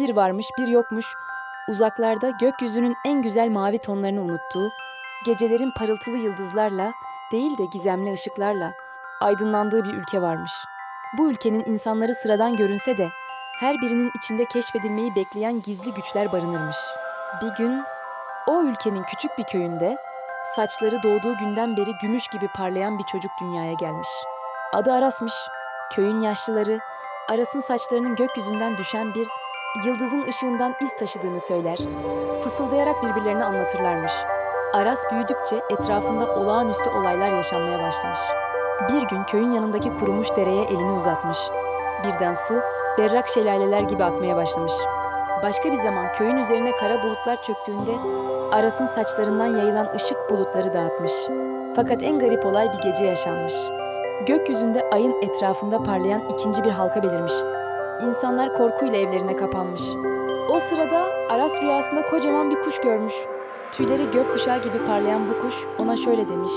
bir varmış bir yokmuş, uzaklarda gökyüzünün en güzel mavi tonlarını unuttuğu, gecelerin parıltılı yıldızlarla değil de gizemli ışıklarla aydınlandığı bir ülke varmış. Bu ülkenin insanları sıradan görünse de her birinin içinde keşfedilmeyi bekleyen gizli güçler barınırmış. Bir gün o ülkenin küçük bir köyünde saçları doğduğu günden beri gümüş gibi parlayan bir çocuk dünyaya gelmiş. Adı Aras'mış. Köyün yaşlıları Aras'ın saçlarının gökyüzünden düşen bir yıldızın ışığından iz taşıdığını söyler. Fısıldayarak birbirlerine anlatırlarmış. Aras büyüdükçe etrafında olağanüstü olaylar yaşanmaya başlamış. Bir gün köyün yanındaki kurumuş dereye elini uzatmış. Birden su berrak şelaleler gibi akmaya başlamış. Başka bir zaman köyün üzerine kara bulutlar çöktüğünde Aras'ın saçlarından yayılan ışık bulutları dağıtmış. Fakat en garip olay bir gece yaşanmış. Gökyüzünde ayın etrafında parlayan ikinci bir halka belirmiş. İnsanlar korkuyla evlerine kapanmış. O sırada Aras rüyasında kocaman bir kuş görmüş. Tüyleri gökkuşağı gibi parlayan bu kuş ona şöyle demiş.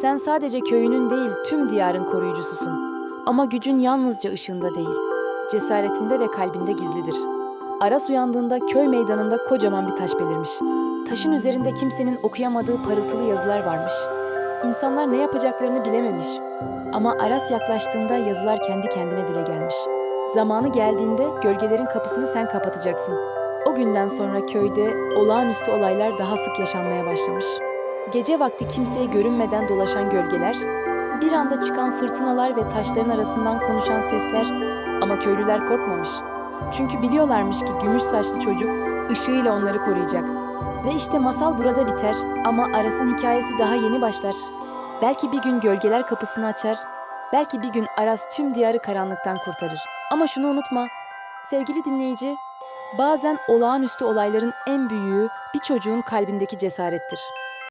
Sen sadece köyünün değil tüm diyarın koruyucususun. Ama gücün yalnızca ışığında değil, cesaretinde ve kalbinde gizlidir. Aras uyandığında köy meydanında kocaman bir taş belirmiş. Taşın üzerinde kimsenin okuyamadığı parıltılı yazılar varmış. İnsanlar ne yapacaklarını bilememiş. Ama Aras yaklaştığında yazılar kendi kendine dile gelmiş. Zamanı geldiğinde gölgelerin kapısını sen kapatacaksın. O günden sonra köyde olağanüstü olaylar daha sık yaşanmaya başlamış. Gece vakti kimseye görünmeden dolaşan gölgeler, bir anda çıkan fırtınalar ve taşların arasından konuşan sesler ama köylüler korkmamış. Çünkü biliyorlarmış ki gümüş saçlı çocuk ışığıyla onları koruyacak. Ve işte masal burada biter ama Aras'ın hikayesi daha yeni başlar. Belki bir gün gölgeler kapısını açar, belki bir gün Aras tüm diyarı karanlıktan kurtarır. Ama şunu unutma, sevgili dinleyici, bazen olağanüstü olayların en büyüğü bir çocuğun kalbindeki cesarettir.